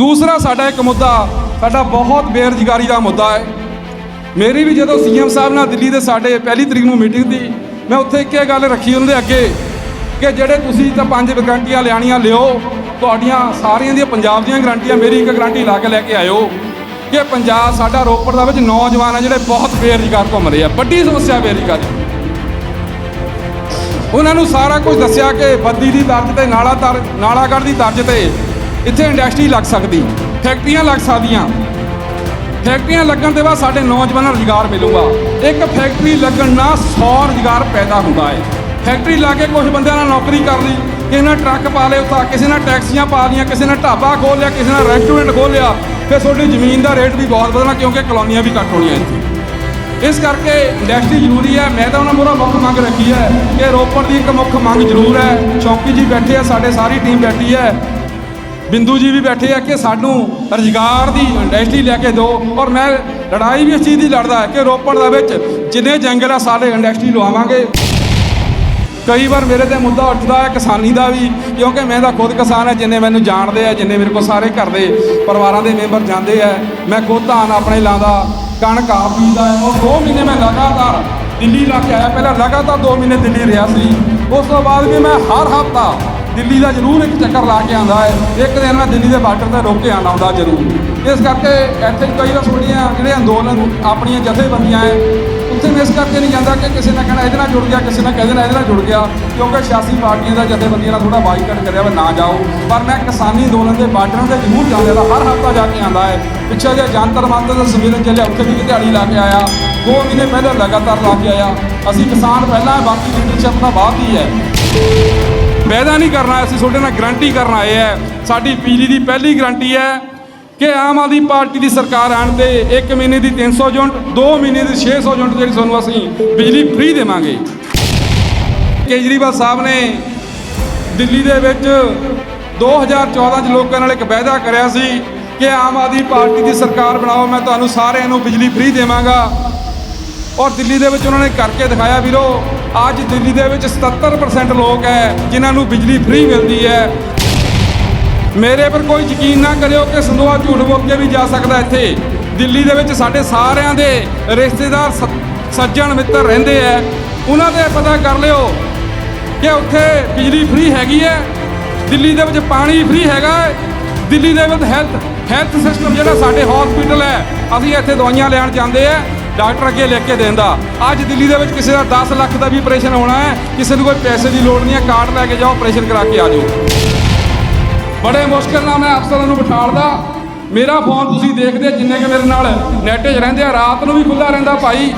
ਦੂਸਰਾ ਸਾਡਾ ਇੱਕ ਮੁੱਦਾ, ਸਾਡਾ ਬਹੁਤ ਬੇਰੁਜ਼ਗਾਰੀ ਦਾ ਮੁੱਦਾ ਹੈ। ਮੇਰੀ ਵੀ ਜਦੋਂ ਸੀਐਮ ਸਾਹਿਬ ਨਾਲ ਦਿੱਲੀ ਦੇ ਸਾਡੇ ਪਹਿਲੀ ਤਰੀਕ ਨੂੰ ਮੀਟਿੰਗ ਸੀ, ਮੈਂ ਉੱਥੇ ਇੱਕ ਇਹ ਗੱਲ ਰੱਖੀ ਉਹਦੇ ਅੱਗੇ ਕਿ ਜਿਹੜੇ ਤੁਸੀਂ ਤਾਂ ਪੰਜ ਗਰੰਟੀਆਂ ਲਿਆਣੀਆਂ ਲਿਓ, ਤੁਹਾਡੀਆਂ ਸਾਰੀਆਂ ਦੀਆਂ ਪੰਜਾਬ ਦੀਆਂ ਗਰੰਟੀਆਂ, ਮੇਰੀ ਇੱਕ ਗਰੰਟੀ ਲਾ ਕੇ ਲੈ ਕੇ ਆਇਓ ਕਿ ਪੰਜਾਬ ਸਾਡਾ ਰੋਪੜ ਦਾ ਵਿੱਚ ਨੌਜਵਾਨ ਆ ਜਿਹੜੇ ਬਹੁਤ ਬੇਰੁਜ਼ਗਾਰ ਘੁੰਮ ਰਹੇ ਆ, ਵੱਡੀ ਸਮੱਸਿਆ ਬੇਰੁਜ਼ਗਾਰੀ। ਉਹਨਾਂ ਨੂੰ ਸਾਰਾ ਕੁਝ ਦੱਸਿਆ ਕਿ ਬੱਦੀ ਦੀ ਦਰਜ ਤੇ ਨਾਲਾ ਤਰ ਨਾਲਾਗੜ੍ਹ ਦੀ ਦਰਜ ਤੇ ਇੱਥੇ ਇੰਡਸਟਰੀ ਲੱਗ ਸਕਦੀ। ਫੈਕਟਰੀਆਂ ਲੱਗ ਸਕਦੀਆਂ। ਫੈਕਟਰੀਆਂ ਲੱਗਣ ਦੇ ਬਾਅਦ ਸਾਡੇ ਨੌਜਵਾਨਾਂ ਨੂੰ ਰੁਜ਼ਗਾਰ ਮਿਲੂਗਾ। ਇੱਕ ਫੈਕਟਰੀ ਲੱਗਣ ਨਾਲ 100 ਰੁਜ਼ਗਾਰ ਪੈਦਾ ਹੁੰਦਾ ਹੈ। ਫੈਕਟਰੀ ਲਾ ਕੇ ਕੁਝ ਬੰਦਿਆਂ ਨਾਲ ਨੌਕਰੀ ਕਰ ਲਈ, ਕਿਸੇ ਨਾਲ ਟਰੱਕ ਪਾ ਲਿਆ ਉੱਥੇ ਕਿਸੇ ਨਾਲ ਟੈਕਸੀਆਂ ਪਾ ਲਈਆਂ, ਕਿਸੇ ਨਾਲ ਢਾਬਾ ਖੋਲ੍ਹ ਲਿਆ, ਕਿਸੇ ਨਾਲ ਰੈਸਟੋਰੈਂਟ ਖੋਲ੍ਹ ਲਿਆ, ਫਿਰ ਤੁਹਾਡੀ ਜ਼ਮੀਨ ਦਾ ਰੇਟ ਵੀ ਬਹੁਤ ਵਧਣਾ, ਕਿਉਂਕਿ ਕਲੋਨੀਆਂ ਵੀ ਘੱਟ ਹੋਣੀਆਂ ਇੱਥੇ। ਇਸ ਕਰਕੇ ਇੰਡਸਟਰੀ ਜ਼ਰੂਰੀ ਹੈ। ਮੈਂ ਤਾਂ ਉਹਨਾਂ ਮੋਰਾ ਮੁੱਖ ਮੰਗ ਰੱਖੀ ਹੈ ਕਿ ਰੋਪੜ ਦੀ ਇੱਕ ਮੁੱਖ ਮੰਗ ਜ਼ਰੂਰ ਹੈ। ਚੌਕੀ ਜੀ ਬੈਠੇ ਆ, ਸਾਡੇ ਸਾਰੀ ਟੀਮ ਬੈਠੀ ਹੈ। ਬਿੰਦੂ ਜੀ ਵੀ ਬੈਠੇ ਆ ਕਿ ਸਾਨੂੰ ਰੁਜ਼ਗਾਰ ਦੀ ਇੰਡਸਟਰੀ ਲੈ ਕੇ ਦਿਓ। ਔਰ ਮੈਂ ਲੜਾਈ ਵੀ ਇਸ ਚੀਜ਼ ਦੀ ਲੜਦਾ ਕਿ ਰੋਪੜ ਦੇ ਵਿੱਚ ਜਿੰਨੇ ਜੰਗਲ ਆ, ਸਾਰੇ ਇੰਡਸਟਰੀ ਲਵਾਵਾਂਗੇ। ਕਈ ਵਾਰ ਮੇਰੇ ਤੇ ਮੁੱਦਾ ਉੱਠਦਾ ਹੈ, ਕਿਸਾਨੀ ਦਾ ਵੀ, ਕਿਉਂਕਿ ਮੈਂ ਤਾਂ ਖੁਦ ਕਿਸਾਨ ਹੈ, ਜਿੰਨੇ ਮੈਨੂੰ ਜਾਣਦੇ ਆ, ਜਿੰਨੇ ਮੇਰੇ ਕੋਲ ਸਾਰੇ ਘਰ ਦੇ ਪਰਿਵਾਰਾਂ ਦੇ ਮੈਂਬਰ ਜਾਂਦੇ ਆ, ਮੈਂ ਖੁਦ ਧਾਨ ਆਪਣੇ ਲਾਉਂਦਾ ਕਣਕ ਆਪ ਬੀਜਦਾ ਔਰ 2 ਮਹੀਨੇ ਮੈਂ ਲਗਾਤਾਰ ਦਿੱਲੀ ਲਾ ਕੇ ਆਇਆ। ਪਹਿਲਾਂ ਲਗਾਤਾਰ 2 ਮਹੀਨੇ ਦਿੱਲੀ ਰਿਹਾ ਸੀ। ਉਸ ਤੋਂ ਬਾਅਦ ਵੀ ਮੈਂ ਹਰ ਹਫਤਾ ਦਿੱਲੀ ਦਾ ਜ਼ਰੂਰ ਇੱਕ ਚੱਕਰ ਲਾ ਕੇ ਆਉਂਦਾ ਹੈ। ਇੱਕ ਦਿਨ ਮੈਂ ਦਿੱਲੀ ਦੇ ਬਾਰਡਰ ਤੇ ਰੁਕ ਕੇ ਆਉਂਦਾ ਹੁੰਦਾ ਜ਼ਰੂਰ। ਇਸ ਕਰਕੇ ਇੱਥੇ ਕਈ ਵਾਰ ਥੋੜ੍ਹੀਆਂ ਜਿਹੜੇ ਅੰਦੋਲਨ ਆਪਣੀਆਂ ਜਥੇਬੰਦੀਆਂ ਹੈ ਉੱਥੇ ਮੈਂ ਇਸ ਕਰਕੇ ਨਹੀਂ ਜਾਂਦਾ ਕਿ ਕਿਸੇ ਨਾਲ ਕਹਿਣਾ ਇਹਦੇ ਨਾਲ ਜੁੜ ਗਿਆ ਕਿਸੇ ਨਾਲ ਕਹਿੰਦੇ ਨਾ ਇਹਦੇ ਨਾਲ ਜੁੜ ਗਿਆ ਕਿਉਂਕਿ ਸਿਆਸੀ ਪਾਰਟੀਆਂ ਦਾ ਜਥੇਬੰਦੀਆਂ ਨਾਲ ਥੋੜਾ ਬਾਈਕਾਟ ਕਰਿਆ ਵਾ ਨਾ ਜਾਓ। ਪਰ ਮੈਂ ਕਿਸਾਨੀ ਅੰਦੋਲਨ ਦੇ ਬਾਰਡਰਾਂ ਤੇ ਜ਼ਰੂਰ ਜਾਂਦਾ ਦਾ ਹਰ ਹਫਤਾ ਜਾ ਕੇ ਆਉਂਦਾ ਹੈ। ਪਿੱਛੇ ਜੇ ਜੰਤਰ ਮੰਤਰ ਦਾ ਸੰਮੇਲਨ ਚੱਲਿਆ ਉੱਥੇ ਵੀ ਦਿਹਾੜੀ ਲਾ ਕੇ ਆਇਆ। ਦੋ ਮਹੀਨੇ ਪਹਿਲਾਂ ਲਗਾਤਾਰ ਲਾ ਕੇ ਆਇਆ। ਅਸੀਂ ਕਿਸਾਨ ਪਹਿਲਾਂ ਹੈ, ਬਾਕੀ ਲੀਡਰਸ਼ਿਪ ਤਾਂ ਬਾਅਦ ਹੀ ਹੈ। ਵਾਅਦਾ ਨਹੀਂ ਕਰਨਾ, ਅਸੀਂ ਤੁਹਾਡੇ ਨਾਲ ਗਰੰਟੀ ਕਰਨ ਆਏ ਹੈ ਸਾਡੀ ਬਿਜਲੀ ਦੀ ਪਹਿਲੀ ਗਰੰਟੀ ਹੈ ਕਿ ਆਮ ਆਦਮੀ ਪਾਰਟੀ ਦੀ ਸਰਕਾਰ ਆਣ ਤੇ 1 ਮਹੀਨੇ ਦੀ 300 ਯੂਨਿਟ 2 ਮਹੀਨੇ ਦੀ 600 ਯੂਨਿਟ ਜਿਹੜੀ ਤੁਹਾਨੂੰ ਅਸੀਂ ਬਿਜਲੀ ਫ੍ਰੀ ਦੇਵਾਂਗੇ। ਕੇਜਰੀਵਾਲ ਸਾਹਿਬ ਨੇ ਦਿੱਲੀ ਦੇ ਵਿੱਚ 2014 ਚ ਲੋਕਾਂ ਨਾਲ ਇੱਕ ਵਾਅਦਾ ਕਰਿਆ ਸੀ ਕਿ ਆਮ ਆਦਮੀ ਪਾਰਟੀ ਦੀ ਸਰਕਾਰ ਬਣਾਓ, ਮੈਂ ਤੁਹਾਨੂੰ ਸਾਰਿਆਂ ਨੂੰ ਬਿਜਲੀ ਫ੍ਰੀ ਦੇਵਾਂਗਾ। ਔਰ ਦਿੱਲੀ ਦੇ ਵਿੱਚ ਉਹਨਾਂ ਨੇ ਕਰਕੇ ਦਿਖਾਇਆ ਵੀਰੋ, ਅੱਜ ਦਿੱਲੀ ਦੇ ਵਿੱਚ 77% ਲੋਕ ਹੈ, ਜਿਨ੍ਹਾਂ ਨੂੰ ਬਿਜਲੀ ਫ੍ਰੀ ਮਿਲਦੀ ਹੈ। ਮੇਰੇ ਪਰ ਕੋਈ ਯਕੀਨ ਨਾ ਕਰਿਓ ਕਿ ਸੰਦੋਆ ਝੂਠ ਬੋਲ ਕੇ ਵੀ ਜਾ ਸਕਦਾ ਇੱਥੇ। ਦਿੱਲੀ ਦੇ ਵਿੱਚ ਸਾਡੇ ਸਾਰਿਆਂ ਦੇ ਰਿਸ਼ਤੇਦਾਰ ਸ- ਸੱਜਣ ਮਿੱਤਰ ਰਹਿੰਦੇ ਐ ਉਹਨਾਂ ਦੇ ਪਤਾ ਕਰ ਲਿਓ ਕਿ ਉੱਥੇ ਬਿਜਲੀ ਫ੍ਰੀ ਹੈਗੀ ਹੈ। ਦਿੱਲੀ ਦੇ ਵਿੱਚ ਪਾਣੀ ਫ੍ਰੀ ਹੈਗਾ ਦਿੱਲੀ ਦੇ ਵਿੱਚ ਹੈਲਥ ਹੈਲਥ ਸਿਸਟਮ ਜਿਹੜਾ ਸਾਡੇ ਹਸਪੀਟਲ ਹੈ, ਅਸੀਂ ਇੱਥੇ ਦਵਾਈਆਂ ਲੈਣ ਜਾਂਦੇ ਆ ਡਾਕਟਰ ਅੱਗੇ ਲਿਖ ਕੇ ਦਿੰਦਾ। ਅੱਜ ਦਿੱਲੀ ਦੇ ਵਿੱਚ ਕਿਸੇ ਦਾ 10 ਲੱਖ ਦਾ ਵੀ ਆਪਰੇਸ਼ਨ ਹੋਣਾ ਹੈ, ਕਿਸੇ ਨੂੰ ਕੋਈ ਪੈਸੇ ਦੀ ਲੋੜ ਨਹੀਂ ਹੈ, ਕਾਰਡ ਲੈ ਕੇ ਜਾਓ ਆਪਰੇਸ਼ਨ ਕਰਾ ਕੇ ਆ ਜਾਓ। ਬੜੇ ਮੁਸ਼ਕਲ ਨਾਲ ਮੈਂ ਅਫਸਰਾਂ ਨੂੰ ਬਿਠਾਲਦਾ। ਮੇਰਾ ਫੋਨ ਤੁਸੀਂ ਦੇਖਦੇ ਜਿੰਨੇ ਕਿ ਮੇਰੇ ਨਾਲ ਨੈਟ 'ਚ ਰਹਿੰਦੇ ਆ, ਰਾਤ ਨੂੰ ਵੀ ਖੁੱਲਾ ਰਹਿੰਦਾ ਭਾਈ।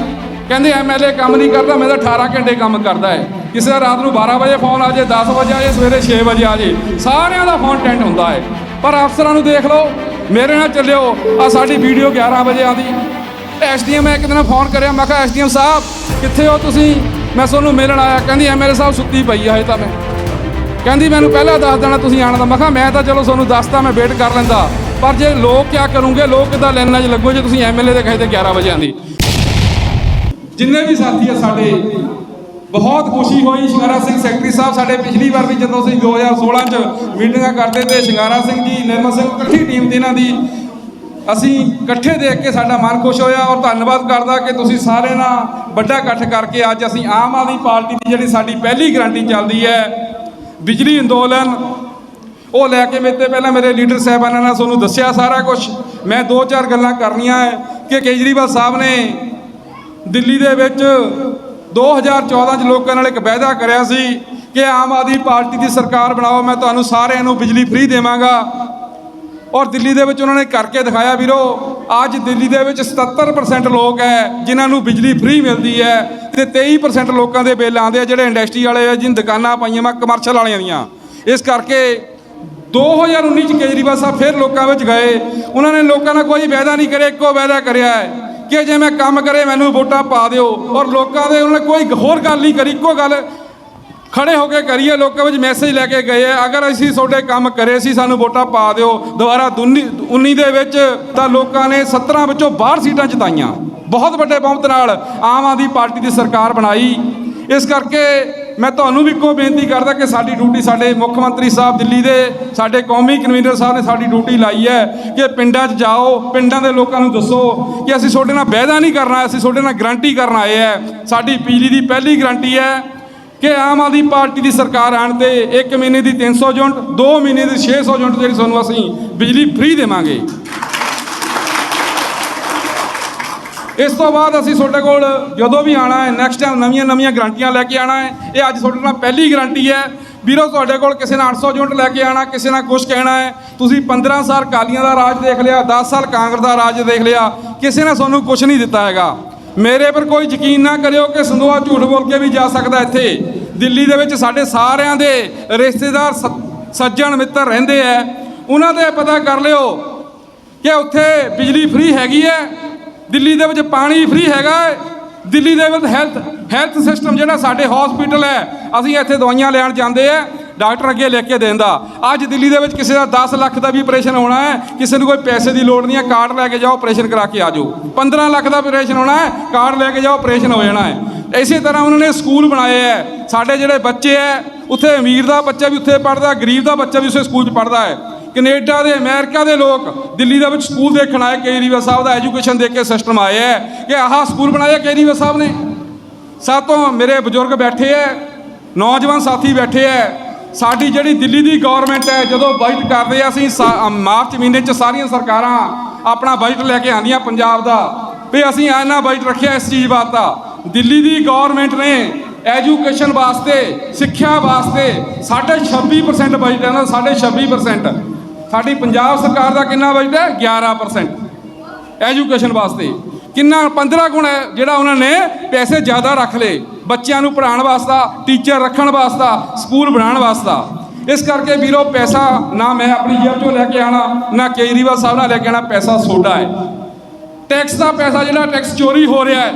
ਕਹਿੰਦੇ ਐਮਐਲਏ ਕੰਮ ਨਹੀਂ ਕਰਦਾ, ਮੈਂ ਤਾਂ 18 ਘੰਟੇ ਕੰਮ ਕਰਦਾ ਹੈ ਕਿਸੇ ਦਾ ਰਾਤ ਨੂੰ 12 ਵਜੇ ਫੋਨ ਆ ਜੇ 10 ਵਜੇ ਆ ਜੇ, ਸਵੇਰੇ 6 ਵਜੇ ਆ ਜੇ, ਸਾਰਿਆਂ ਦਾ ਫੋਨ ਟੈਂਟ ਹੁੰਦਾ ਹੈ ਪਰ ਅਫਸਰਾਂ ਨੂੰ ਦੇਖ ਲਓ, ਮੇਰੇ ਨਾਲ ਚੱਲਿਓ ਆ ਸਾਡੀ ਵੀਡੀਓ 11 ਵਜੇ ਆਉਂਦੀ। ਐਸਡੀਐਮ ਇੱਕ ਦਿਨ ਫੋਨ ਕਰਿਆ, ਮੈਂ ਕਿਹਾ, ਐਸਡੀਐਮ ਸਾਹਿਬ, ਕਿੱਥੇ ਹੋ ਤੁਸੀਂ? ਮੈਂ ਤੁਹਾਨੂੰ ਮਿਲਣ ਆਇਆ, ਕਹਿੰਦੀ ਐਮਐਲਏ ਸਾਹਿਬ ਸੁੱਤੀ ਪਈ ਆ ਹਜੇ ਤਾਂ ਮੈਂ। ਕਹਿੰਦੀ, ਮੈਨੂੰ ਪਹਿਲਾਂ ਦੱਸ ਦੇਣਾ ਤੁਸੀਂ ਆਣਾ ਦਾ ਮੈਂ ਕਿਹਾ, ਮੈਂ ਤਾਂ ਚਲੋ ਤੁਹਾਨੂੰ ਦੱਸਤਾ, ਮੈਂ ਵੇਟ ਕਰ ਲੈਂਦਾ। ਪਰ ਜੇ ਲੋਕ ਕਿਆ ਕਰੂੰਗੇ, ਲੋਕ ਕਿੱਦਾਂ ਲਾਈਨਾਂ 'ਚ ਲੱਗੋ ਜੇ ਤੁਸੀਂ ਐਮਐਲਏ ਦੇ ਕਹੇ ਤੇ 11 ਵਜੇ ਆਂਦੀ ਜਿੰਨੇ ਵੀ ਸਾਥੀ ਆ ਸਾਡੇ, ਬਹੁਤ ਖੁਸ਼ੀ ਹੋਈ। ਸ਼ਿੰਗਾਰਾ ਸਿੰਘ ਸੈਕਟਰੀ ਸਾਹਿਬ ਸਾਡੇ ਪਿਛਲੀ ਵਾਰ ਵੀ ਜਦੋਂ ਅਸੀਂ 2016 ਚ ਮੀਟਿੰਗਾਂ ਕਰਦੇ ਤੇ ਸ਼ਿੰਗਾਰਾ ਸਿੰਘ ਜੀ, ਨਿਰਮਲ ਸਿੰਘ, ਇਕੱਠੀ ਟੀਮ ਤੇ ਇਹਨਾਂ ਦੀ ਅਸੀਂ ਇਕੱਠੇ ਦੇਖ ਕੇ ਸਾਡਾ ਮਨ ਖੁਸ਼ ਹੋਇਆ ਔਰ ਧੰਨਵਾਦ ਕਰਦਾ ਕਿ ਤੁਸੀਂ ਸਾਰੇ ਨਾਲ ਵੱਡਾ ਇਕੱਠ ਕਰਕੇ ਅੱਜ ਅਸੀਂ ਆਮ ਆਦਮੀ ਪਾਰਟੀ ਦੀ ਜਿਹੜੀ ਸਾਡੀ ਪਹਿਲੀ ਗਰੰਟੀ ਚੱਲਦੀ ਹੈ, ਬਿਜਲੀ ਅੰਦੋਲਨ, ਉਹ ਲੈ ਕੇ ਮੇਰੇ ਤੇ ਪਹਿਲਾਂ ਮੇਰੇ ਲੀਡਰ ਸਾਹਿਬਾਨਾਂ ਨੇ ਤੁਹਾਨੂੰ ਦੱਸਿਆ ਸਾਰਾ ਕੁਝ ਮੈਂ ਦੋ ਚਾਰ ਗੱਲਾਂ ਕਰਨੀਆਂ ਹੈ ਕਿ ਕੇਜਰੀਵਾਲ ਸਾਹਿਬ ਨੇ ਦਿੱਲੀ ਦੇ ਵਿੱਚ 2014 ਚ ਲੋਕਾਂ ਨਾਲ ਇੱਕ ਵਾਅਦਾ ਕਰਿਆ ਸੀ ਕਿ ਆਮ ਆਦਮੀ ਪਾਰਟੀ ਦੀ ਸਰਕਾਰ ਬਣਾਓ, ਮੈਂ ਤੁਹਾਨੂੰ ਸਾਰਿਆਂ ਨੂੰ ਬਿਜਲੀ ਫ੍ਰੀ ਦੇਵਾਂਗਾ। ਔਰ ਦਿੱਲੀ ਦੇ ਵਿੱਚ ਉਹਨਾਂ ਨੇ ਕਰਕੇ ਦਿਖਾਇਆ ਵੀਰੋ, ਅੱਜ ਦਿੱਲੀ ਦੇ ਵਿੱਚ 77% ਲੋਕ ਹੈ ਜਿਨ੍ਹਾਂ ਨੂੰ ਬਿਜਲੀ ਫ੍ਰੀ ਮਿਲਦੀ ਹੈ ਤੇ 23% ਲੋਕਾਂ ਦੇ ਬਿੱਲ ਆਉਂਦੇ ਆ, ਜਿਹੜੇ ਇੰਡਸਟਰੀ ਵਾਲੇ ਆ, ਜਿਨ ਦੁਕਾਨਾਂ ਪਾਈਆਂ ਵਾ ਕਮਰਸ਼ੀਅਲ ਵਾਲਿਆਂ ਦੀਆਂ। ਇਸ ਕਰਕੇ 2019 ਚ ਕੇਜਰੀਵਾਲ ਸਾਹਿਬ ਫਿਰ ਲੋਕਾਂ ਵਿੱਚ ਗਏ। ਉਹਨਾਂ ਨੇ ਲੋਕਾਂ ਨਾਲ ਕੋਈ ਵਾਅਦਾ ਨਹੀਂ ਕਰਿਆ, ਇੱਕੋ ਵਾਅਦਾ ਕਰਿਆ ਹੈ ਕਿ ਜੇ ਮੈਂ ਕੰਮ ਕਰੇ, ਮੈਨੂੰ ਵੋਟਾਂ ਪਾ ਦਿਓ। ਔਰ ਲੋਕਾਂ ਦੇ ਉਹਨਾਂ ਨੇ ਕੋਈ ਹੋਰ ਗੱਲ ਨਹੀਂ ਕਰੀ, ਇੱਕੋ ਗੱਲ ਖੜੇ ਹੋ ਕੇ ਕਰੀਏ, ਲੋਕਾਂ ਵਿੱਚ ਮੈਸੇਜ ਲੈ ਕੇ ਗਏ ਆ ਅਗਰ ਅਸੀਂ ਤੁਹਾਡੇ ਕੰਮ ਕਰੇ ਸੀ ਸਾਨੂੰ ਵੋਟਾਂ ਪਾ ਦਿਓ। ਦੁਬਾਰਾ 19 ਦੇ ਵਿੱਚ ਤਾਂ ਲੋਕਾਂ ਨੇ 17 ਵਿੱਚੋਂ 12 ਸੀਟਾਂ ਜਿਤਾਈਆਂ। ਬਹੁਤ ਵੱਡੇ ਬਹੁਮਤ ਨਾਲ ਆਮ ਆਦਮੀ ਪਾਰਟੀ ਦੀ ਸਰਕਾਰ ਬਣਾਈ। ਇਸ ਕਰਕੇ ਮੈਂ ਤੁਹਾਨੂੰ ਵੀ ਇੱਕੋ ਬੇਨਤੀ ਕਰਦਾ ਕਿ ਸਾਡੀ ਡਿਊਟੀ ਸਾਡੇ ਮੁੱਖ ਮੰਤਰੀ ਸਾਹਿਬ ਦਿੱਲੀ ਦੇ, ਸਾਡੇ ਕੌਮੀ ਕਨਵੀਨਰ ਸਾਹਿਬ ਨੇ ਸਾਡੀ ਡਿਊਟੀ ਲਾਈ ਹੈ ਕਿ ਪਿੰਡਾਂ 'ਚ ਜਾਓ, ਪਿੰਡਾਂ ਦੇ ਲੋਕਾਂ ਨੂੰ ਦੱਸੋ ਕਿ ਅਸੀਂ ਤੁਹਾਡੇ ਨਾਲ ਵਾਅਦਾ ਨਹੀਂ ਕਰਨਾ, ਅਸੀਂ ਤੁਹਾਡੇ ਨਾਲ ਗਰੰਟੀ ਕਰਨ ਆਏ ਹੈ। ਸਾਡੀ ਬਿਜਲੀ ਦੀ ਪਹਿਲੀ ਗਰੰਟੀ ਹੈ ਕਿ ਆਮ ਆਦਮੀ ਪਾਰਟੀ ਦੀ ਸਰਕਾਰ ਆਣ ਤੇ 1 ਮਹੀਨੇ ਦੀ 300 ਯੂਨਿਟ 2 ਮਹੀਨੇ ਦੀ 600 ਯੂਨਿਟ ਜਿਹੜੀ ਤੁਹਾਨੂੰ ਅਸੀਂ ਬਿਜਲੀ ਫ੍ਰੀ ਦੇਵਾਂਗੇ। ਇਸ ਤੋਂ ਬਾਅਦ ਅਸੀਂ ਤੁਹਾਡੇ ਕੋਲ ਜਦੋਂ ਵੀ ਆਣਾ ਹੈ ਨੈਕਸਟ ਟਾਈਮ ਨਵੀਆਂ ਨਵੀਆਂ ਗਰੰਟੀਆਂ ਲੈ ਕੇ ਆਣਾ ਹੈ, ਇਹ ਅੱਜ ਤੁਹਾਡੇ ਨਾਲ ਪਹਿਲੀ ਗਰੰਟੀ ਹੈ। ਵੀਰੋ, ਤੁਹਾਡੇ ਕੋਲ ਕਿਸੇ ਨੇ 800 ਯੂਨਿਟ ਲੈ ਕੇ ਆਣਾ ਕਿਸੇ ਨਾਲ ਕੁਝ ਕਹਿਣਾ ਹੈ, ਤੁਸੀਂ 15 ਸਾਲ ਕਾਲੀਆਂ ਦਾ ਰਾਜ ਦੇਖ ਲਿਆ 10 ਸਾਲ ਕਾਂਗਰਸ ਦਾ ਰਾਜ ਦੇਖ ਲਿਆ, ਕਿਸੇ ਨੇ ਤੁਹਾਨੂੰ ਕੁਝ ਨਹੀਂ ਦਿੱਤਾ ਹੈਗਾ। ਮੇਰੇ ਪਰ ਕੋਈ ਯਕੀਨ ਨਾ ਕਰਿਓ ਕਿ ਸੰਦੋਆ ਝੂਠ ਬੋਲ ਕੇ ਵੀ ਜਾ ਸਕਦਾ ਇੱਥੇ। ਦਿੱਲੀ ਦੇ ਵਿੱਚ ਸਾਡੇ ਸਾਰਿਆਂ ਦੇ ਰਿਸ਼ਤੇਦਾਰ ਸ- ਸੱਜਣ ਮਿੱਤਰ ਰਹਿੰਦੇ ਐ। ਉਹਨਾਂ ਦੇ ਪਤਾ ਕਰ ਲਿਓ ਕਿ ਉੱਥੇ ਬਿਜਲੀ ਫ੍ਰੀ ਹੈਗੀ ਹੈ ਦਿੱਲੀ ਦੇ ਵਿੱਚ ਪਾਣੀ ਫ੍ਰੀ ਹੈਗਾ ਦਿੱਲੀ ਦੇ ਵਿੱਚ ਹੈਲਥ ਹੈਲਥ ਸਿਸਟਮ ਜਿਹੜਾ ਸਾਡੇ ਹਸਪੀਟਲ ਹੈ ਅਸੀਂ ਇੱਥੇ ਦਵਾਈਆਂ ਲੈਣ ਜਾਂਦੇ ਆ ਡਾਕਟਰ ਅੱਗੇ ਲਿਖ ਕੇ ਦਿੰਦਾ, ਅੱਜ ਦਿੱਲੀ ਦੇ ਵਿੱਚ ਕਿਸੇ ਦਾ 10 ਲੱਖ ਦਾ ਵੀ ਆਪਰੇਸ਼ਨ ਹੋਣਾ ਹੈ, ਕਿਸੇ ਨੂੰ ਕੋਈ ਪੈਸੇ ਦੀ ਲੋੜ ਨਹੀਂ ਹੈ, ਕਾਰਡ ਲੈ ਕੇ ਜਾਓ ਆਪਰੇਸ਼ਨ ਕਰਾ ਕੇ ਆ ਜਾਓ। 15 ਲੱਖ ਦਾ ਆਪਰੇਸ਼ਨ ਹੋਣਾ ਹੈ, ਕਾਰਡ ਲੈ ਕੇ ਜਾਓ ਆਪਰੇਸ਼ਨ ਹੋ ਜਾਣਾ ਹੈ। ਇਸੇ ਤਰ੍ਹਾਂ ਉਹਨਾਂ ਨੇ ਸਕੂਲ ਬਣਾਏ ਹੈ। ਸਾਡੇ ਜਿਹੜੇ ਬੱਚੇ ਹੈ, ਉੱਥੇ ਅਮੀਰ ਦਾ ਬੱਚਾ ਵੀ ਉੱਥੇ ਪੜਦਾ ਗਰੀਬ ਦਾ ਬੱਚਾ ਵੀ ਉਸੇ ਸਕੂਲ 'ਚ ਪੜਦਾ ਹੈ। ਕੈਨੇਡਾ ਦੇ, ਅਮਰੀਕਾ ਦੇ ਲੋਕ ਦਿੱਲੀ ਦੇ ਵਿੱਚ ਸਕੂਲ ਦੇਖਣ ਆਏ ਕੇਜਰੀਵਾਲ ਸਾਹਿਬ ਦਾ ਐਜੂਕੇਸ਼ਨ ਦੇਖ ਕੇ ਸਿਸਟਮ ਆਏ ਹੈ। ਕਿ ਆਹ ਸਕੂਲ ਬਣਾਇਆ ਕੇਜਰੀਵਾਲ ਸਾਹਿਬ ਨੇ। ਸਾਤੋਂ ਮੇਰੇ ਬਜ਼ੁਰਗ ਬੈਠੇ ਐ ਨੌਜਵਾਨ ਸਾਥੀ ਬੈਠੇ ਐ ਸਾਡੀ ਜਿਹੜੀ ਦਿੱਲੀ ਦੀ ਗਵਰਨਮੈਂਟ ਹੈ, ਜਦੋਂ ਬਜਟ ਕਰਦੇ ਆ, ਅਸੀਂ ਸਾ- ਮਾਰਚ ਮਹੀਨੇ 'ਚ ਸਾਰੀਆਂ ਸਰਕਾਰਾਂ ਆਪਣਾ ਬਜਟ ਲੈ ਕੇ ਆਂਦੀਆਂ ਪੰਜਾਬ ਦਾ। ਵੀ ਅਸੀਂ ਇਹਨਾਂ ਬਜਟ ਰੱਖਿਆ ਇਸ ਚੀਜ਼ ਵਾਸਤਾ। ਦਿੱਲੀ ਦੀ ਗਵਰਨਮੈਂਟ ਨੇ ਐਜੂਕੇਸ਼ਨ ਵਾਸਤੇ, ਸਿੱਖਿਆ ਵਾਸਤੇ ਸਾਡੇ 26% ਬਜਟ ਹੈ ਨਾ, ਸਾਡੇ 26% ਸਾਡੀ ਪੰਜਾਬ ਸਰਕਾਰ ਦਾ ਕਿੰਨਾ ਬਜਟ ਹੈ? 11% ਐਜੂਕੇਸ਼ਨ ਵਾਸਤੇ। ਕਿੰਨਾ 15 ਗੁਣਾ ਜਿਹੜਾ ਉਹਨਾਂ ਨੇ ਪੈਸੇ ਜ਼ਿਆਦਾ ਰੱਖ ਲਏ। ਬੱਚਿਆਂ ਨੂੰ ਪੜ੍ਹਾਉਣ ਵਾਸਤਾ ਟੀਚਰ ਰੱਖਣ ਵਾਸਤਾ, ਸਕੂਲ ਬਣਾਉਣ ਵਾਸਤਾ। ਇਸ ਕਰਕੇ ਵੀਰੋ ਪੈਸਾ ਨਾ ਮੈਂ ਆਪਣੀ ਜੇਬ ਚੋਂ ਲੈ ਕੇ ਆਣਾ ਨਾ ਕੇਜਰੀਵਾਲ ਸਾਹਿਬ ਨਾਲ ਲੈ ਕੇ ਆਣਾ ਪੈਸਾ ਸੋਡਾ ਹੈ। ਟੈਕਸ ਦਾ ਪੈਸਾ ਜਿਹੜਾ ਟੈਕਸ ਚੋਰੀ ਹੋ ਰਿਹਾ ਹੈ,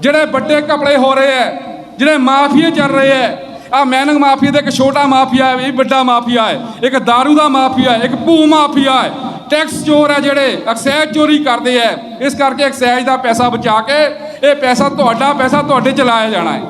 ਜਿਹੜੇ ਵੱਡੇ ਕਪੜੇ ਹੋ ਰਹੇ ਹੈ, ਜਿਹੜੇ ਮਾਫੀਏ ਚੱਲ ਰਹੇ ਹੈ ਆ ਮੈਨਿੰਗ ਮਾਫੀਆ ਦਾ ਇੱਕ ਛੋਟਾ ਮਾਫੀਆ ਹੈ ਇਹ ਵੱਡਾ ਮਾਫੀਆ ਹੈ, ਇੱਕ दारू ਦਾ ਮਾਫੀਆ ਹੈ, ਇੱਕ ਭੂ ਮਾਫੀਆ ਹੈ। ਟੈਕਸ ਚੋਰ ਹੈ ਜਿਹੜੇ, ਐਕਸਾਈਜ਼ ਚੋਰੀ ਕਰਦੇ ਐ ਇਸ ਕਰਕੇ ਐਕਸਾਈਜ਼ ਦਾ ਪੈਸਾ ਬਚਾ ਕੇ, ਇਹ ਪੈਸਾ ਤੁਹਾਡਾ ਪੈਸਾ ਤੁਹਾਡੇ ਚਲਾਇਆ ਜਾਣਾ ਹੈ।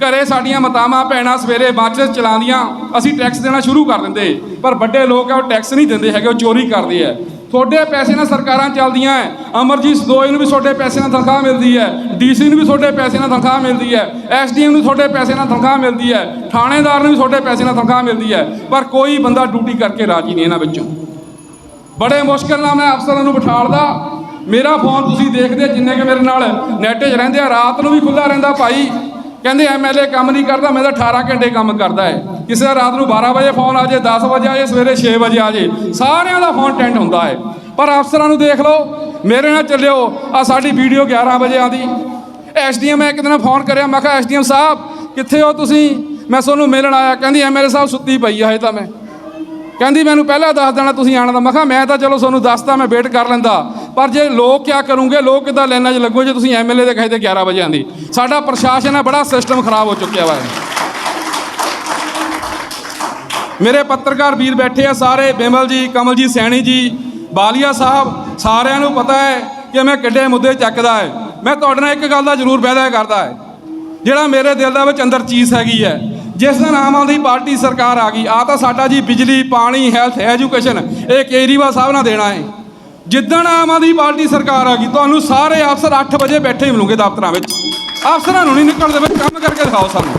ਘਰੇ ਸਾਡੀਆਂ ਮਾਤਾਵਾਂ, ਭੈਣਾਂ ਸਵੇਰੇ ਮਾਚਸ ਚਲਾਉਂਦੀਆਂ, ਅਸੀਂ ਟੈਕਸ ਦੇਣਾ ਸ਼ੁਰੂ ਕਰ ਦਿੰਦੇ। ਪਰ ਵੱਡੇ ਲੋਕ ਆ, ਉਹ ਟੈਕਸ ਨਹੀਂ ਦਿੰਦੇ ਹੈਗੇ, ਉਹ ਚੋਰੀ ਕਰਦੇ ਆ। ਤੁਹਾਡੇ ਪੈਸੇ ਨਾਲ ਸਰਕਾਰਾਂ ਚੱਲਦੀਆਂ ਐ। ਅਮਰਜੀਤ ਸਦੋਈ ਨੂੰ ਵੀ ਤੁਹਾਡੇ ਪੈਸੇ ਨਾਲ ਤਨਖਾਹ ਮਿਲਦੀ ਹੈ ਡੀਸੀ ਨੂੰ ਵੀ ਤੁਹਾਡੇ ਪੈਸੇ ਨਾਲ ਤਨਖਾਹ ਮਿਲਦੀ ਹੈ ਐਸਡੀਐਮ ਨੂੰ ਤੁਹਾਡੇ ਪੈਸੇ ਨਾਲ ਤਨਖਾਹ ਮਿਲਦੀ ਹੈ ਥਾਣੇਦਾਰ ਨੂੰ ਵੀ ਤੁਹਾਡੇ ਪੈਸੇ ਨਾਲ ਤਨਖਾਹ ਮਿਲਦੀ ਹੈ ਪਰ ਕੋਈ ਬੰਦਾ ਡਿਊਟੀ ਕਰਕੇ ਰਾਜੀ ਨਹੀਂ ਇਹਨਾਂ ਵਿੱਚੋਂ। ਬੜੇ ਮੁਸ਼ਕਲ ਨਾਲ ਮੈਂ ਅਫਸਰਾਂ ਨੂੰ ਬਿਠਾਲਦਾ। ਮੇਰਾ ਫੋਨ ਤੁਸੀਂ ਦੇਖਦੇ ਜਿੰਨੇ ਕਿ ਮੇਰੇ ਨਾਲ ਨੈਟ 'ਚ ਰਹਿੰਦੇ ਆ, ਰਾਤ ਨੂੰ ਵੀ ਖੁੱਲਾ ਰਹਿੰਦਾ ਭਾਈ। ਕਹਿੰਦੇ ਐਮਐਲਏ ਕੰਮ ਨਹੀਂ ਕਰਦਾ, ਮੈਂ ਤਾਂ 18 ਘੰਟੇ ਕੰਮ ਕਰਦਾ ਹੈ ਕਿਸੇ ਦਾ ਰਾਤ ਨੂੰ 12 ਵਜੇ ਫੋਨ ਆ ਜੇ 10 ਵਜੇ ਆ ਜੇ, ਸਵੇਰੇ 6 ਵਜੇ ਆ ਜੇ, ਸਾਰਿਆਂ ਦਾ ਫੋਨ ਟੈਂਡ ਹੁੰਦਾ ਹੈ ਪਰ ਅਫਸਰਾਂ ਨੂੰ ਦੇਖ ਲਓ, ਮੇਰੇ ਨਾਲ ਚੱਲਿਓ ਆ ਸਾਡੀ ਵੀਡੀਓ 11 ਵਜੇ ਆਦੀ ਐਸਡੀਐਮ ਮੈਂ ਇੱਕ ਦਿਨ ਫੋਨ ਕਰਿਆ, ਮੈਂ ਕਿਹਾ, ਐਸਡੀਐਮ ਸਾਹਿਬ, ਕਿੱਥੇ ਹੋ ਤੁਸੀਂ? ਮੈਂ ਤੁਹਾਨੂੰ ਮਿਲਣ ਆਇਆ, ਕਹਿੰਦੀ ਐਮਐਲਏ ਸਾਹਿਬ ਸੁੱਤੀ ਪਈ ਆ, ਹਜੇ ਤਾਂ ਮੈਂ। ਕਹਿੰਦੀ, ਮੈਨੂੰ ਪਹਿਲਾਂ ਦੱਸ ਦੇਣਾ, ਤੁਸੀਂ ਆਣਾ ਦਾ ਮੈਂ ਕਿਹਾ, ਮੈਂ ਤਾਂ ਚਲੋ ਤੁਹਾਨੂੰ ਦੱਸਦਾ, ਮੈਂ ਵੇਟ ਕਰ ਲੈਂਦਾ। ਪਰ ਜੇ ਲੋਕ ਕਿਆ ਕਰੂੰਗੇ, ਲੋਕ ਕਿੱਦਾਂ ਲਾਈਨਾਂ 'ਚ ਲੱਗੋ ਜੇ ਤੁਸੀਂ ਐਮਐਲਏ ਦੇ ਕਹੇ ਤੇ 11 ਵਜੇ ਆਂਦੀ ਸਾਡਾ ਪ੍ਰਸ਼ਾਸਨ ਹੈ ਬੜਾ ਸਿਸਟਮ ਖਰਾਬ ਹੋ ਚੁੱਕਿਆ ਵਾ। ਮੇਰੇ ਪੱਤਰਕਾਰ ਵੀਰ ਬੈਠੇ ਆ ਸਾਰੇ, ਬਿਮਲ ਜੀ, ਕਮਲ ਜੀ, ਸੈਣੀ ਜੀ, ਬਾਲੀਆ ਸਾਹਿਬ, ਸਾਰਿਆਂ ਨੂੰ ਪਤਾ ਹੈ ਕਿ ਮੈਂ ਕਿੱਡੇ ਮੁੱਦੇ ਚੱਕਦਾ ਹੈ। ਮੈਂ ਤੁਹਾਡੇ ਨਾਲ ਇੱਕ ਗੱਲ ਦਾ ਜ਼ਰੂਰ ਵਾਅਦਾ ਕਰਦਾ ਹੈ। ਜਿਹੜਾ ਮੇਰੇ ਦਿਲ ਦੇ ਵਿੱਚ ਅੰਦਰ ਚੀਜ਼ ਹੈਗੀ ਹੈ ਜਿਸ ਦਿਨ ਆਮ ਆਦਮੀ ਪਾਰਟੀ ਸਰਕਾਰ ਆ ਗਈ ਆ ਤਾਂ ਸਾਡਾ ਜੀ ਬਿਜਲੀ, ਪਾਣੀ, ਹੈਲਥ, ਐਜੂਕੇਸ਼ਨ, ਇਹ ਕੇਜਰੀਵਾਲ ਸਾਹਿਬ ਨਾਲ ਦੇਣਾ ਹੈ। ਜਿੱਦਣ ਆਮ ਆਦਮੀ ਪਾਰਟੀ ਸਰਕਾਰ ਆ ਗਈ, ਤੁਹਾਨੂੰ ਸਾਰੇ ਅਫਸਰ 8 ਵਜੇ ਬੈਠੇ ਹੀ ਮਿਲੂਗੇ ਦਫ਼ਤਰਾਂ ਵਿੱਚ। ਅਫਸਰਾਂ ਨੂੰ ਨਹੀਂ ਨਿਕਲਣ ਦੇ ਵਿੱਚ ਕੰਮ ਕਰਕੇ ਦਿਖਾਓ ਸਾਨੂੰ।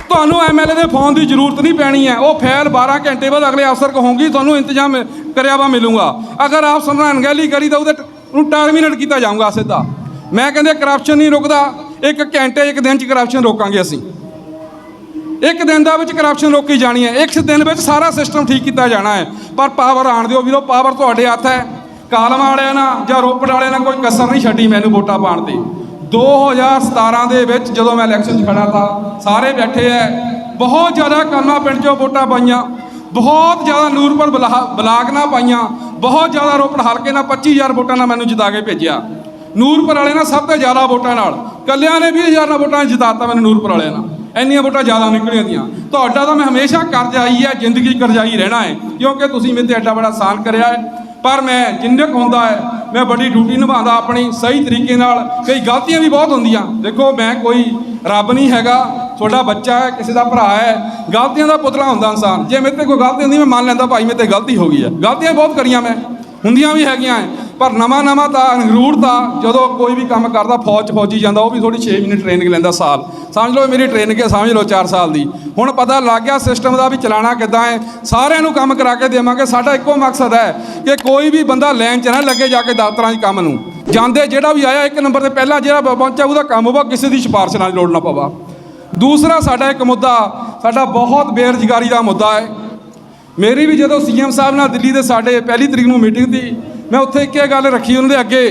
ਤੁਹਾਨੂੰ ਐਮਐਲਏ ਦੇ ਫੋਨ ਦੀ ਜ਼ਰੂਰਤ ਨਹੀਂ ਪੈਣੀ ਹੈ, ਉਹ ਫਾਈਲ 12 ਘੰਟੇ ਬਾਅਦ ਅਗਲੇ ਅਫਸਰ ਕੋ ਤੁਹਾਨੂੰ ਇੰਤਜ਼ਾਮ ਕਰਿਆ ਵਾ, ਮਿਲੂਗਾ। ਅਗਰ ਅਫਸਰ ਨੇ ਅਣਗਹਿਲੀ ਕਰੀ ਤਾਂ ਉਹਦੇ ਨੂੰ ਟਰਮੀਨੇਟ ਕੀਤਾ ਜਾਊਗਾ ਸਿੱਧਾ। ਮੈਂ ਕਹਿੰਦੇ ਕਰਪਸ਼ਨ ਨਹੀਂ ਰੁਕਦਾ, ਇੱਕ ਘੰਟੇ, ਇੱਕ ਦਿਨ ਚ ਕਰਪਸ਼ਨ ਰੋਕਾਂਗੇ ਅਸੀਂ। ਇੱਕ ਦਿਨ ਦਾ ਵਿੱਚ ਕਰਪਸ਼ਨ ਰੋਕੀ ਜਾਣੀ ਹੈ। ਇੱਕ ਦਿਨ ਵਿੱਚ ਸਾਰਾ ਸਿਸਟਮ ਠੀਕ ਕੀਤਾ ਜਾਣਾ ਹੈ। ਪਰ ਪਾਵਰ ਆਣ ਦਿਓ ਵੀਰੋ ਪਾਵਰ ਤੁਹਾਡੇ ਹੱਥ ਹੈ। ਕਾਲਮ ਵਾਲਿਆਂ ਨਾਲ ਜਾਂ ਰੋਪੜ ਵਾਲਿਆਂ ਨਾਲ ਕੋਈ ਕਸਰ ਨਹੀਂ ਛੱਡੀ ਮੈਨੂੰ ਵੋਟਾਂ ਪਾਉਣ ਤੇ 2017 ਦੇ ਵਿੱਚ ਜਦੋਂ ਮੈਂ ਇਲੈਕਸ਼ਨ 'ਚ ਖੜਾ ਤਾਂ ਸਾਰੇ ਬੈਠੇ ਐ। ਬਹੁਤ ਜ਼ਿਆਦਾ ਕਰਨਾ ਪਿੰਡ 'ਚੋਂ ਵੋਟਾਂ ਪਾਈਆਂ। ਬਹੁਤ ਜ਼ਿਆਦਾ ਨੂਰਪੁਰ ਬਲਾ- ਬਲਾਕ ਨਾਲ ਪਾਈਆਂ। ਬਹੁਤ ਜ਼ਿਆਦਾ ਰੋਪੜ ਹਲਕੇ ਨਾਲ 25000 ਵੋਟਾਂ ਨਾਲ ਮੈਨੂੰ ਜਿਤਾ ਕੇ ਭੇਜਿਆ। ਨੂਰਪੁਰ ਵਾਲੇ ਨਾਲ ਸਭ ਤੋਂ ਜ਼ਿਆਦਾ ਵੋਟਾਂ ਨਾਲ। ਕੱਲਿਆਂ ਨੇ 20000 ਨਾਲ ਵੋਟਾਂ ਜਿਤਾਤਾ ਮੈਨੂੰ ਨੂਰਪੁਰ ਵਾਲਿਆਂ ਨਾਲ। ਇੰਨੀਆਂ ਵੋਟਾਂ ਜ਼ਿਆਦਾ ਨਿਕਲੀਆਂ ਦੀਆਂ। ਤੁਹਾਡਾ ਤਾਂ ਮੈਂ ਹਮੇਸ਼ਾ ਕਰਜ਼ਾਈ ਹੈ ਜ਼ਿੰਦਗੀ ਕਰਜ਼ਾਈ ਰਹਿਣਾ ਹੈ। ਕਿਉਂਕਿ ਤੁਸੀਂ ਮੇਰੇ ਤੇ ਐਡਾ ਬੜਾ ਸਾਨ ਕਰਿਆ ਹੈ। ਪਰ ਮੈਂ ਜਿੰਨੇ ਹੁੰਦਾ ਹੈ, ਮੈਂ ਵੱਡੀ ਡਿਊਟੀ ਨਿਭਾਉਂਦਾ ਆਪਣੀ ਸਹੀ ਤਰੀਕੇ ਨਾਲ। ਕਈ ਗਲਤੀਆਂ ਵੀ ਬਹੁਤ ਹੁੰਦੀਆਂ। ਦੇਖੋ, ਮੈਂ ਕੋਈ ਰੱਬ ਨਹੀਂ ਹੈਗਾ, ਤੁਹਾਡਾ ਬੱਚਾ ਹੈ, ਕਿਸੇ ਦਾ ਭਰਾ ਹੈ। ਗਲਤੀਆਂ ਦਾ ਪੁਤਲਾ ਹੁੰਦਾ ਇਨਸਾਨ। ਜੇ ਮੇਰੇ ਤੇ ਕੋਈ ਗਲਤੀ ਹੁੰਦੀ, ਮੈਂ ਮੰਨ ਲੈਂਦਾ, ਭਾਈ, ਮੇਰੇ ਤੇ ਗਲਤੀ ਹੋ ਗਈ ਹੈ। ਗਲਤੀਆਂ ਬਹੁਤ ਕਰੀਆਂ ਮੈਂ। ਹੁੰਦੀਆਂ ਵੀ ਹੈਗੀਆਂ ਹੈ। ਪਰ ਨਵਾਂ ਨਵਾਂ ਤਾਂ ਅੰਗਰੂਰ ਤਾਂ ਜਦੋਂ ਕੋਈ ਵੀ ਕੰਮ ਕਰਦਾ, ਫੌਜ 'ਚ ਫੌਜੀ ਜਾਂਦਾ, ਉਹ ਵੀ ਥੋੜੀ 6 ਮਹੀਨੇ ਟ੍ਰੇਨਿੰਗ ਲੈਂਦਾ ਸਾਲ। ਸਮਝ ਲਓ ਮੇਰੀ ਟ੍ਰੇਨਿੰਗ ਹੈ, ਸਮਝ ਲਓ 4 ਸਾਲ ਦੀ। ਹੁਣ ਪਤਾ ਲੱਗ ਗਿਆ ਸਿਸਟਮ ਦਾ ਵੀ ਚਲਾਣਾ ਕਿੱਦਾਂ ਹੈ ਸਾਰਿਆਂ ਨੂੰ ਕੰਮ ਕਰਾ ਕੇ ਦੇਵਾਂਗੇ, ਸਾਡਾ ਇੱਕੋ ਮਕਸਦ ਹੈ ਕਿ ਕੋਈ ਵੀ ਬੰਦਾ ਲੈਣ 'ਚ ਨਾ ਲੱਗੇ ਜਾ ਕੇ ਦਫ਼ਤਰਾਂ 'ਚ ਕੰਮ ਨੂੰ। ਜਾਂਦੇ ਜਿਹੜਾ ਵੀ ਆਇਆ ਇੱਕ ਨੰਬਰ ਤੇ ਪਹਿਲਾਂ ਜਿਹੜਾ ਪ- ਪਹੁੰਚਾ ਉਹਦਾ ਕੰਮ ਹੋਵਾ ਕਿਸੇ ਦੀ ਸਿਫਾਰਿਸ਼ ਨਾਲ ਲੋੜ ਨਾ ਪਵਾ। ਦੂਸਰਾ ਸਾਡਾ ਇੱਕ ਮੁੱਦਾ, ਸਾਡਾ ਬਹੁਤ ਬੇਰੁਜ਼ਗਾਰੀ ਦਾ ਮੁੱਦਾ ਹੈ ਮੇਰੀ ਵੀ ਜਦੋਂ ਸੀਐਮ ਸਾਹਿਬ ਨਾਲ ਦਿੱਲੀ ਦੇ ਸਾਡੇ ਪਹਿਲੀ ਤਰੀਕ ਨੂੰ ਮੀਟਿੰਗ ਸੀ, ਮੈਂ ਉੱਥੇ ਇੱਕ ਇਹ ਗੱਲ ਰੱਖੀ ਉਹਨਾਂ ਦੇ ਅੱਗੇ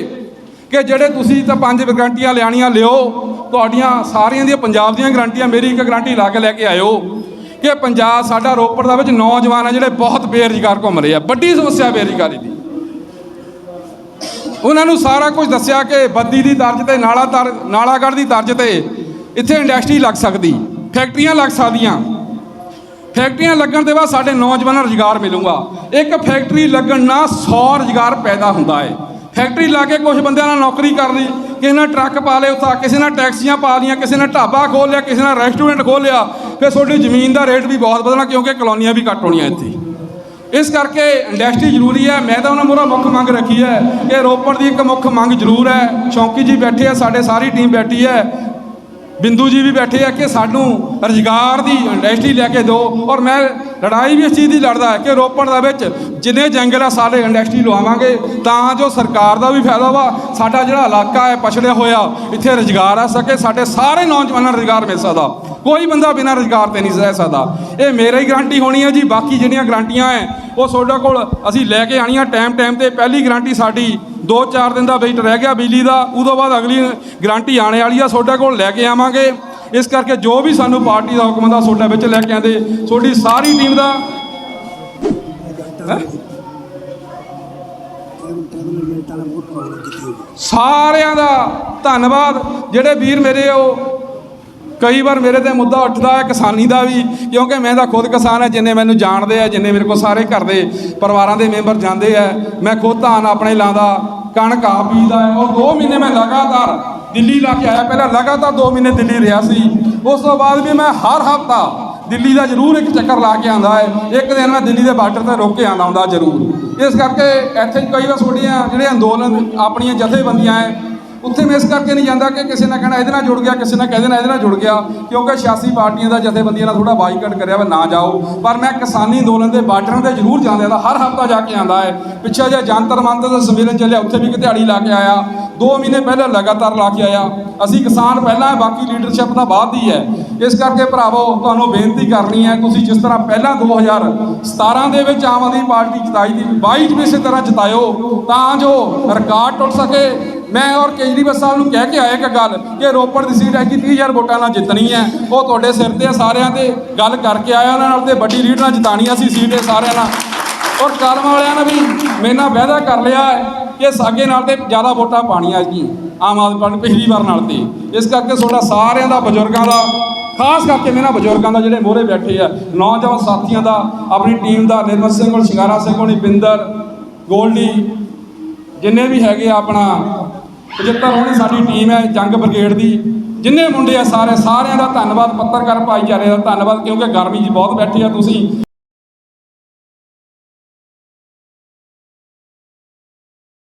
ਕਿ ਜਿਹੜੇ ਤੁਸੀਂ ਤਾਂ ਪੰਜ ਗਰੰਟੀਆਂ ਲਿਆਣੀਆਂ ਲਿਓ, ਤੁਹਾਡੀਆਂ ਸਾਰੀਆਂ ਦੀਆਂ, ਪੰਜਾਬ ਦੀਆਂ ਗਰੰਟੀਆਂ, ਮੇਰੀ ਇੱਕ ਗਰੰਟੀ ਲਾ ਕੇ ਲੈ ਕੇ ਆਇਓ ਕਿ ਪੰਜਾਬ ਸਾਡਾ ਰੋਪੜ ਦਾ ਵਿੱਚ ਨੌਜਵਾਨ ਆ ਜਿਹੜੇ ਬਹੁਤ ਬੇਰੁਜ਼ਗਾਰ ਘੁੰਮ ਰਹੇ ਆ, ਵੱਡੀ ਸਮੱਸਿਆ ਬੇਰੁਜ਼ਗਾਰੀ ਦੀ। ਉਹਨਾਂ ਨੂੰ ਸਾਰਾ ਕੁਝ ਦੱਸਿਆ ਕਿ ਬੱਦੀ ਦੀ ਤਰਜ਼ ਤੇ, ਨਾਲਾ ਤਰ, ਨਾਲਾਗੜ੍ਹ ਦੀ ਤਰਜ਼ ਤੇ ਇੱਥੇ ਇੰਡਸਟਰੀ ਲੱਗ ਸਕਦੀ, ਫੈਕਟਰੀਆਂ ਲੱਗ ਸਕਦੀਆਂ ਫੈਕਟਰੀਆਂ ਲੱਗਣ ਦੇ ਬਾਅਦ ਸਾਡੇ ਨੌਜਵਾਨਾਂ ਨੂੰ ਰੁਜ਼ਗਾਰ ਮਿਲੂਗਾ। ਇੱਕ ਫੈਕਟਰੀ ਲੱਗਣ ਨਾਲ 100 ਰੁਜ਼ਗਾਰ ਪੈਦਾ ਹੁੰਦਾ ਹੈ। ਫੈਕਟਰੀ ਲਾ ਕੇ ਕੁਝ ਬੰਦਿਆਂ ਨਾਲ ਨੌਕਰੀ ਕਰ ਲਈ ਕਿਸੇ ਨਾਲ ਟਰੱਕ ਪਾ ਲਏ ਉੱਥਾ ਕਿਸੇ ਨਾਲ ਟੈਕਸੀਆਂ ਪਾ ਲਈਆਂ, ਕਿਸੇ ਨਾਲ ਢਾਬਾ ਖੋਲ੍ਹ ਲਿਆ, ਕਿਸੇ ਨਾਲ ਰੈਸਟੋਰੈਂਟ ਖੋਲ੍ਹ ਲਿਆ, ਫਿਰ ਤੁਹਾਡੀ ਜ਼ਮੀਨ ਦਾ ਰੇਟ ਵੀ ਬਹੁਤ ਵਧਣਾ ਕਿਉਂਕਿ ਕਲੋਨੀਆਂ ਵੀ ਘੱਟ ਹੋਣੀਆਂ ਇੱਥੇ। ਇਸ ਕਰਕੇ ਇੰਡਸਟਰੀ ਜ਼ਰੂਰੀ ਹੈ। ਮੈਂ ਤਾਂ ਉਹਨਾਂ ਮੂਹਰੇ ਮੁੱਖ ਮੰਗ ਰੱਖੀ ਹੈ ਕਿ ਰੋਪੜ ਦੀ ਇੱਕ ਮੁੱਖ ਮੰਗ ਜ਼ਰੂਰ ਹੈ। ਚੌਂਕੀ ਜੀ ਬੈਠੇ ਆ, ਸਾਡੇ ਸਾਰੀ ਟੀਮ ਬੈਠੀ ਹੈ। ਬਿੰਦੂ ਜੀ ਵੀ ਬੈਠੇ ਆ ਕਿ ਸਾਨੂੰ ਰੁਜ਼ਗਾਰ ਦੀ ਇੰਡਸਟਰੀ ਲੈ ਕੇ ਦਿਓ। ਔਰ ਮੈਂ ਲੜਾਈ ਵੀ ਇਸ ਚੀਜ਼ ਦੀ ਲੜਦਾ ਕਿ ਰੋਪੜ ਦੇ ਵਿੱਚ ਜਿੰਨੇ ਜੰਗਲ ਆ ਸਾਰੇ ਇੰਡਸਟਰੀ ਲਵਾਵਾਂਗੇ, ਤਾਂ ਜੋ ਸਰਕਾਰ ਦਾ ਵੀ ਫਾਇਦਾ ਵਾ। ਸਾਡਾ ਜਿਹੜਾ ਇਲਾਕਾ ਹੈ ਪਛੜਿਆ ਹੋਇਆ, ਇੱਥੇ ਰੁਜ਼ਗਾਰ ਆ ਸਕੇ, ਸਾਡੇ ਸਾਰੇ ਨੌਜਵਾਨਾਂ ਨੂੰ ਰੁਜ਼ਗਾਰ ਮਿਲ ਸਕਦਾ। ਕੋਈ ਬੰਦਾ ਬਿਨਾਂ ਰੁਜ਼ਗਾਰ ਤੇ ਨਹੀਂ ਰਹਿ ਸਕਦਾ। ਇਹ ਮੇਰੇ ਹੀ ਗਾਰੰਟੀ ਹੋਣੀ ਹੈ ਜੀ, ਬਾਕੀ ਜਿਹੜੀਆਂ ਗਾਰੰਟੀਆਂ ਹੈ ਉਹ ਤੁਹਾਡੇ ਕੋਲ ਅਸੀਂ ਲੈ ਕੇ ਆਣੀਆਂ ਟਾਈਮ ਟਾਈਮ ਤੇ ਪਹਿਲੀ ਗਾਰੰਟੀ ਸਾਡੀ 2-4 ਦਿਨ ਦਾ ਵੇਟ ਰਹਿ ਗਿਆ ਬਿਜਲੀ ਦਾ, ਉਦੋਂ ਬਾਅਦ ਅਗਲੀ ਗਰੰਟੀ ਆਣੇ ਵਾਲੀ ਆ, ਤੁਹਾਡੇ ਕੋਲ ਲੈ ਕੇ ਆਵਾਂਗੇ। ਇਸ ਕਰਕੇ ਜੋ ਵੀ ਸਾਨੂੰ ਪਾਰਟੀ ਦਾ ਹੁਕਮ ਦਾ ਤੁਹਾਡੇ ਵਿੱਚ ਲੈ ਕੇ ਆਂਦੇ ਤੁਹਾਡੀ ਸਾਰੀ ਟੀਮ ਦਾ ਸਾਰਿਆਂ ਦਾ ਧੰਨਵਾਦ। ਜਿਹੜੇ ਵੀਰ ਮੇਰੇ ਉਹ ਕਈ ਵਾਰ ਮੇਰੇ ਤੇ ਮੁੱਦਾ ਉੱਠਦਾ ਹੈ, ਕਿਸਾਨੀ ਦਾ ਵੀ, ਕਿਉਂਕਿ ਮੈਂ ਤਾਂ ਖੁਦ ਕਿਸਾਨ ਹਾਂ, ਜਿੰਨੇ ਮੈਨੂੰ ਜਾਣਦੇ ਆ, ਜਿੰਨੇ ਮੇਰੇ ਕੋਲ ਸਾਰੇ ਘਰ ਦੇ ਪਰਿਵਾਰਾਂ ਦੇ ਮੈਂਬਰ ਜਾਂਦੇ ਆ, ਮੈਂ ਖੁਦ ਧਾਨ ਆਪਣੇ ਲਾਉਂਦਾ ਕਣਕ ਆ ਬੀਜਦਾ ਹੈ ਔਰ 2 ਮਹੀਨੇ ਮੈਂ ਲਗਾਤਾਰ ਦਿੱਲੀ ਲਾ ਕੇ ਆਇਆ, ਪਹਿਲਾਂ ਲਗਾਤਾਰ 2 ਮਹੀਨੇ ਦਿੱਲੀ ਰਿਹਾ ਸੀ, ਉਸ ਤੋਂ ਬਾਅਦ ਵੀ ਮੈਂ ਹਰ ਹਫਤਾ ਦਿੱਲੀ ਦਾ ਜ਼ਰੂਰ ਇੱਕ ਚੱਕਰ ਲਾ ਕੇ ਆਂਦਾ ਹੈ, ਇੱਕ ਦਿਨ ਮੈਂ ਦਿੱਲੀ ਦੇ ਬਾਰਡਰ ਤੇ ਰੁਕ ਕੇ ਆਉਂਦਾ ਹੁੰਦਾ ਜ਼ਰੂਰ। ਇਸ ਕਰਕੇ ਇੱਥੇ ਕਈ ਵਾਰ ਛੋਟੀਆਂ ਜਿਹੜੇ ਅੰਦੋਲਨ, ਆਪਣੀਆਂ ਜਥੇਬੰਦੀਆਂ ਹੈ ਉੱਥੇ ਮੈਂ ਇਸ ਕਰਕੇ ਨਹੀਂ ਜਾਂਦਾ ਕਿ ਕਿਸੇ ਨੇ ਕਹਿਣਾ ਇਹਦੇ ਨਾਲ ਜੁੜ ਗਿਆ, ਕਿਸੇ ਨੇ ਕਹਿ ਦੇਣਾ ਇਹਦੇ ਨਾਲ ਜੁੜ ਗਿਆ, ਕਿਉਂਕਿ ਸਿਆਸੀ ਪਾਰਟੀਆਂ ਦਾ ਜਥੇਬੰਦੀਆਂ ਨਾਲ ਥੋੜਾ ਬਾਈਕਾਟ ਕਰਿਆ ਵਾ, ਨਾ ਜਾਓ। ਪਰ ਮੈਂ ਕਿਸਾਨੀ ਅੰਦੋਲਨ ਦੇ ਬਾਰਡਰਾਂ ਤੇ ਜ਼ਰੂਰ ਜਾਂਦਾ ਦਾ ਹਰ ਹਫਤਾ ਜਾ ਕੇ ਆਂਦਾ ਹੈ। ਪਿੱਛੇ ਜੇ ਜੰਤਰ ਮੰਤਰ ਦਾ ਸੰਮੇਲਨ ਚੱਲਿਆ, ਉੱਥੇ ਵੀ ਇੱਕ ਦਿਹਾੜੀ ਲਾ ਕੇ ਆਇਆ। 2 ਮਹੀਨੇ ਪਹਿਲਾਂ ਲਗਾਤਾਰ ਲਾ ਕੇ ਆਇਆ। ਅਸੀਂ ਕਿਸਾਨ ਪਹਿਲਾਂ ਹੈ, ਬਾਕੀ ਲੀਡਰਸ਼ਿਪ ਦਾ ਬਾਅਦ ਦੀ ਹੈ। ਇਸ ਕਰਕੇ ਭਰਾਵੋ, ਤੁਹਾਨੂੰ ਬੇਨਤੀ ਕਰਨੀ ਹੈ, ਤੁਸੀਂ ਜਿਸ ਤਰ੍ਹਾਂ ਪਹਿਲਾਂ 2017 ਦੇ ਵਿੱਚ ਆਮ ਆਦਮੀ ਪਾਰਟੀ ਜਿਤਾਈ ਦੀ 22 ਚ ਵੀ ਇਸੇ ਤਰ੍ਹਾਂ ਜਿਤਾਇਓ, ਤਾਂ ਜੋ ਰਿਕਾਰਡ ਟੁੱਟ ਸਕੇ ਮੈਂ ਔਰ ਕੇਜਰੀਵਾਲ ਸਾਹਿਬ ਨੂੰ ਕਹਿ ਕੇ ਆਇਆ ਇੱਕ ਗੱਲ ਕਿ ਰੋਪੜ ਦੀ ਸੀਟ ਹੈ ਕਿ 30000 ਵੋਟਾਂ ਨਾਲ ਜਿੱਤਣੀ ਹੈ। ਉਹ ਤੁਹਾਡੇ ਸਿਰ ਤੇ ਆ, ਸਾਰਿਆਂ ਤੇ ਗੱਲ ਕਰਕੇ ਆਇਆ, ਉਹਨਾਂ ਨਾਲ ਤੇ ਵੱਡੀ ਲੀਡ ਨਾਲ ਜਿਤਾਣੀ ਅਸੀਂ ਸੀਟ ਇਹ ਸਾਰਿਆਂ ਨਾਲ। ਔਰ ਕਾਲਮ ਵਾਲਿਆਂ ਨੇ ਵੀ ਮੇਰੇ ਨਾਲ ਵਾਅਦਾ ਕਰ ਲਿਆ ਹੈ ਕਿ ਸਾਗੇ ਨਾਲ ਤੇ ਜ਼ਿਆਦਾ ਵੋਟਾਂ ਪਾਣੀਆਂ ਜੀ ਆਮ ਆਦਮੀ ਪਾਰਟੀ ਪਿਛਲੀ ਵਾਰ ਨਾਲ ਤੇ। ਇਸ ਕਰਕੇ ਤੁਹਾਡਾ ਸਾਰਿਆਂ ਦਾ, ਬਜ਼ੁਰਗਾਂ ਦਾ, ਖਾਸ ਕਰਕੇ ਮੇਰਾ ਬਜ਼ੁਰਗਾਂ ਦਾ ਜਿਹੜੇ ਮੋਹਰੇ ਬੈਠੇ ਆ, ਨੌਜਵਾਨ ਸਾਥੀਆਂ ਦਾ, ਆਪਣੀ ਟੀਮ ਦਾ, ਨਿਰਮਲ ਸਿੰਘ ਕੋਲ ਸ਼ਿੰਗਾਰਾ ਸਿੰਘ ਕੋਲ ਬਿੰਦਰ ਗੋਲਡੀ, ਜਿੰਨੇ ਵੀ ਹੈਗੇ ਆ ਆਪਣਾ 75 ਹੋਣੀ ਸਾਡੀ ਟੀਮ ਹੈ ਜੰਗ ਬ੍ਰਿਗੇਡ ਦੀ। ਜਿੰਨੇ ਮੁੰਡੇ ਆ ਸਾਰੇ, ਸਾਰਿਆਂ ਦਾ ਧੰਨਵਾਦ ਪੱਤਰਕਾਰ ਭਾਈਚਾਰੇ ਦਾ ਧੰਨਵਾਦ, ਕਿਉਂਕਿ ਗਰਮੀ 'ਚ ਬਹੁਤ ਬੈਠੇ ਆ ਤੁਸੀਂ।